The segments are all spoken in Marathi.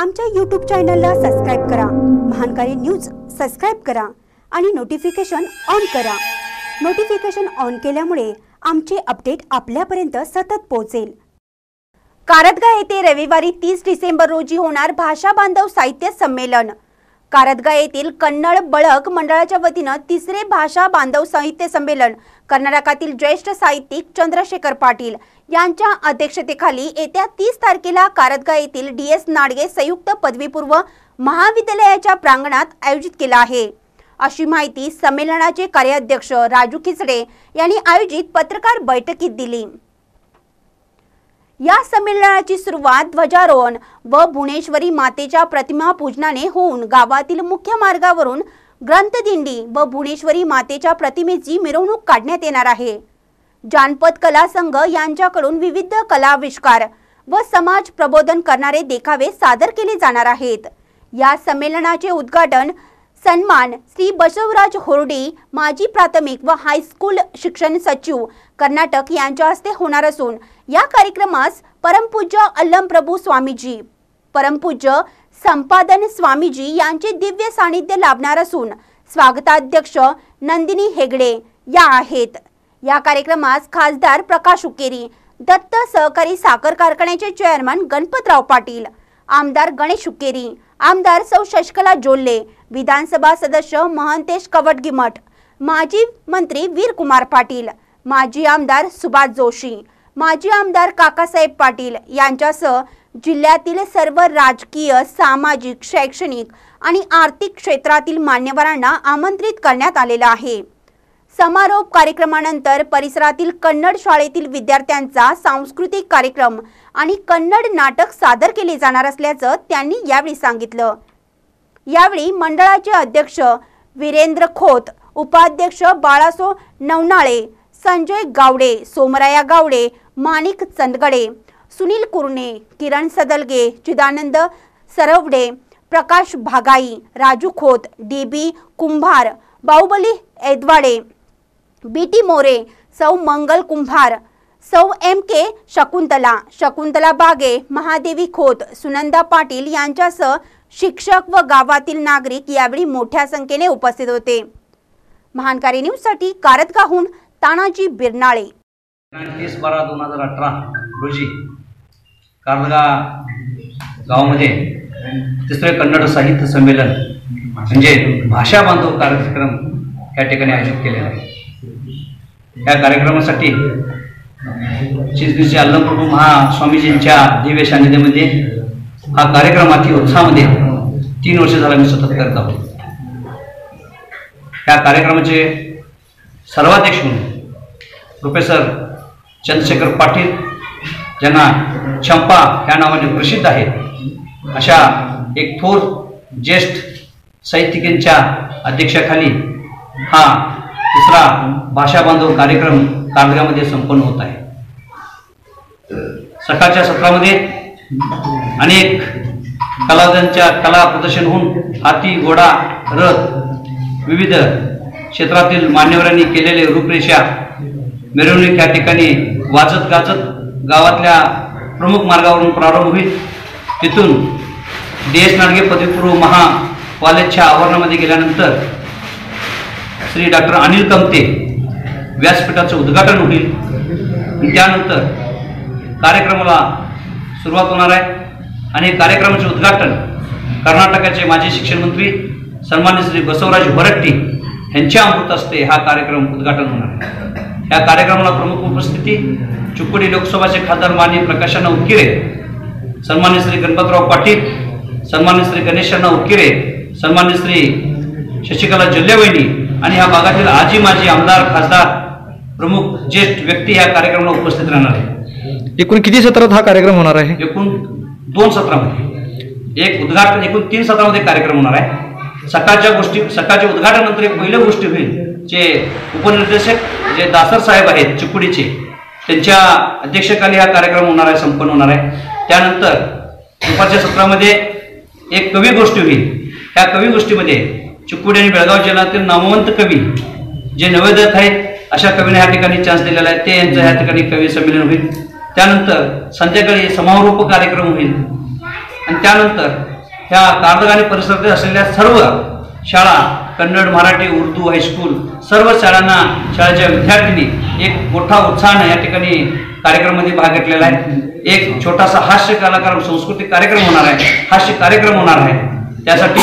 आमच्या यूट्यूब चॅनलला सबस्क्राईब करा. महानकारी न्यूज सबस्क्राईब करा आणि नोटिफिकेशन ऑन करा. नोटिफिकेशन ऑन केल्यामुळे आमचे अपडेट आपल्यापर्यंत सतत पोहोचेल. कारदगा येथे रविवारी तीस डिसेंबर रोजी होणार भाषा बांधव साहित्य संमेलन. कारदगा येथील कन्नड बळक मंडळाच्या वतीनं तिसरे भाषा बांधव साहित्य संमेलन कर्नाटकातील ज्येष्ठ साहित्यिक चंद्रशेखर पाटील यांच्या अध्यक्षतेखाली येत्या तीस तारखेला कारदगा येथील डी एस नाडगे संयुक्त पदवीपूर्व महाविद्यालयाच्या प्रांगणात आयोजित केला आहे. अशी माहिती संमेलनाचे कार्याध्यक्ष राजू खिचडे यांनी आयोजित पत्रकार बैठकीत दिली. या संमेलनाची सुरुवात ध्वजारोहण व भुवनेश्वरी मातेच्या प्रतिमा पूजनाने होऊन गावातील मुख्य मार्गावरून ग्रंथदिंडी व भुवनेश्वरी मातेच्या प्रतिमेची मिरवणूक काढण्यात येणार आहे. जानपद कला संघ यांच्याकडून विविध कलाविष्कार व समाज प्रबोधन करणारे देखावे सादर केले जाणार आहेत. या संमेलनाचे उद्घाटन सन्मान श्री बसवराज होर्डी माजी प्राथमिक व हायस्कूल शिक्षण सचिव कर्नाटक यांच्या हस्ते होणार असून या कार्यक्रमास परमपूज्य अल्लमप्रभू स्वामीजी परमपूज्य संपादन स्वामीजी यांचे दिव्य सानिध्य लाभणार असून स्वागताध्यक्ष नंदिनी हेगडे या आहेत. या कार्यक्रमास खासदार प्रकाश उकेरी दत्त सहकारी साखर कारखान्याचे चेअरमन गणपतराव पाटील आमदार गणेश उकेरी आमदार सौ शशकला जोल्ले विधानसभा सदस्य महंतेश कवटगिमठ माजी मंत्री वीरकुमार पाटील माजी आमदार सुभाष जोशी माजी आमदार काकासाहेब पाटील यांच्यासह जिल्ह्यातील सर्व राजकीय सामाजिक शैक्षणिक आणि आर्थिक क्षेत्रातील मान्यवरांना आमंत्रित करण्यात आलेलं आहे. समारोप कार्यक्रमानंतर परिसरातील कन्नड शाळेतील विद्यार्थ्यांचा सांस्कृतिक कार्यक्रम आणि कन्नड नाटक सादर केले जाणार असल्याचं त्यांनी यावेळी सांगितलं. यावेळी मंडळाचे अध्यक्ष वीरेंद्र खोत उपाध्यक्ष Balaso Navnale Sanjay Gawade Somraya Gawade Manik Chandgade Sunil Kurane Kiran Sadalge Chidanand Sarwade Prakash Bhagai Raju Khot D B Kumbhar Bahubali Edwade B T More सौ मंगल कुंभार सौ एम के शकुंतला शकुंतला बागे महादेवी खोत सुनंदा पाटील यांच्यासह शिक्षक व गावातील नागरिक यावेळी मोठ्या संख्येने उपस्थित होते. महानकारी न्यूजसाठी कारतगाहून तानाजी बिरनाळे. तीस बारा दोन हजार अठरा रोजी कारलगा गावामध्ये तिसरे कन्नड साहित्य संमेलन म्हणजे भाषा बांधव कार्यक्रम या ठिकाणी आयोजित केलेला आहे. या कार्यक्रमासाठी चिंचणीचे अल्लमप्रभू महास्वामीजींच्या दिव्य सान्निध्यामध्ये हा कार्यक्रम अति उत्साहामध्ये तीन वर्ष झाला मी सतत करत आहोत. या कार्यक्रमाचे सर्वाध्यक्ष म्हणून प्रोफेसर चंद्रशेखर पाटील ज्यांना चंपा ह्या नावाने प्रसिद्ध आहेत. अशा एक थोर ज्येष्ठ साहित्यिकांच्या अध्यक्षाखाली हा तिसरा भाषा बांधव कार्यक्रम कारगामध्ये संपन्न होत आहे. सकाळच्या सत्रामध्ये अनेक कलावंतांच्या कला प्रदर्शन होऊन हाती घोडा रथ विविध क्षेत्रातील मान्यवरांनी केलेले रूपरेषा मिरवणूक या ठिकाणी वाजत गाजत गावातल्या प्रमुख मार्गावरून प्रारंभ होईल. तिथून डी एस नाडगे पदवीपूर्व महा कॉलेजच्या आवरणामध्ये गेल्यानंतर श्री डॉक्टर अनिल कमते व्यासपीठाचं उद्घाटन होईल. त्यानंतर कार्यक्रमाला सुरुवात होणार आहे. आणि कार्यक्रमाचे उद्घाटन कर्नाटकाचे माजी शिक्षण मंत्री सन्मान्य श्री बसवराज वरट्टी यांच्या अमृत हस्ते हा कार्यक्रम उद्घाटन होणार आहे. या कार्यक्रमाला प्रमुख उपस्थिती चिकोडी लोकसभाचे खासदार मान्य प्रकाशांना उकिरे सन्मान्य श्री गणपतराव पाटील सन्मान्य श्री गणेशांना उकिरे सन्मान्य श्री शशिकला जल्लेवहिनी आणि ह्या भागातील आजी माजी आमदार खासदार प्रमुख ज्येष्ठ व्यक्ती या कार्यक्रमाला उपस्थित राहणार आहे एकूण किती सत्रात हा कार्यक्रम होणार आहे? एकूण दोन सत्रामध्ये. एक उद्घाटन एकूण तीन सत्रामध्ये कार्यक्रम होणार आहे. सकाळच्या गोष्टी सकाळच्या उद्घाटनानंतर एक पहिलं गोष्टी होईल जे उपनिर्देशक जे दासर साहेब आहेत चिकुडीचे त्यांच्या अध्यक्षकाली हा कार्यक्रम होणार आहे संपन्न होणार आहे. त्यानंतर दुपारच्या सत्रामध्ये एक कवी गोष्टी होईल. ह्या कवी गोष्टीमध्ये चिकुडी आणि बेळगाव जिल्ह्यातील नामवंत कवी जे नवोदयात आहेत अशा कवीने ह्या ठिकाणी चान्स दिलेला आहे. ते यांचं ह्या ठिकाणी कवी संमेलन होईल. त्यानंतर संध्याकाळी समारोप कार्यक्रम होईल. आणि त्यानंतर ह्या कारदगाणी परिसरातील असलेल्या सर्व शाळा कन्नड मराठी उर्दू हायस्कूल सर्व शाळांना शाळेच्या विद्यार्थ्यांनी एक मोठा उत्साहानं या ठिकाणी कार्यक्रमामध्ये भाग घेतलेला आहे. एक छोटासा हास्य कलाकार सांस्कृतिक कार्यक्रम होणार आहे. हास्य कार्यक्रम होणार आहे. त्यासाठी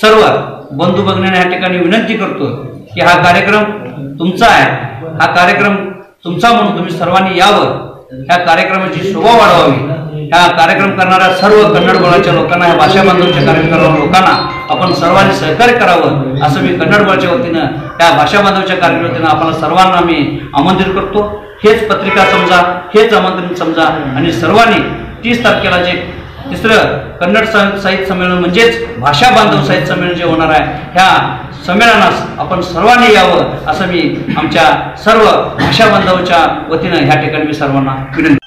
सर्व बंधू भगिनींना या ठिकाणी विनंती करतो की हा कार्यक्रम तुमचा आहे. हा कार्यक्रम तुमचा म्हणून तुम्ही सर्वांनी यावं. ह्या कार्यक्रमाची शोभा वाढवावी. ह्या कार्यक्रम करणाऱ्या सर्व कन्नड बोलाच्या लोकांना ह्या भाषा बांधवच्या कार्यक्रम लोकांना आपण सर्वांनी सहकार्य करावं असं मी कन्नड बोलाच्या वतीनं त्या भाषा बांधवच्या कार्यक्रम आपण सर्वांना मी आमंत्रित करतो. हेच पत्रिका समजा हेच आमंत्रण समजा आणि सर्वांनी तीस तारखेला जे तिसरं कन्नड सा- साहित्य संमेलन म्हणजेच भाषा बांधव साहित्य संमेलन जे होणार आहे ह्या संमेलनास आपण सर्वांनी यावं असं मी आमच्या सर्व भाषा बांधवाच्या वतीनं ह्या ठिकाणी मी सर्वांना विनंती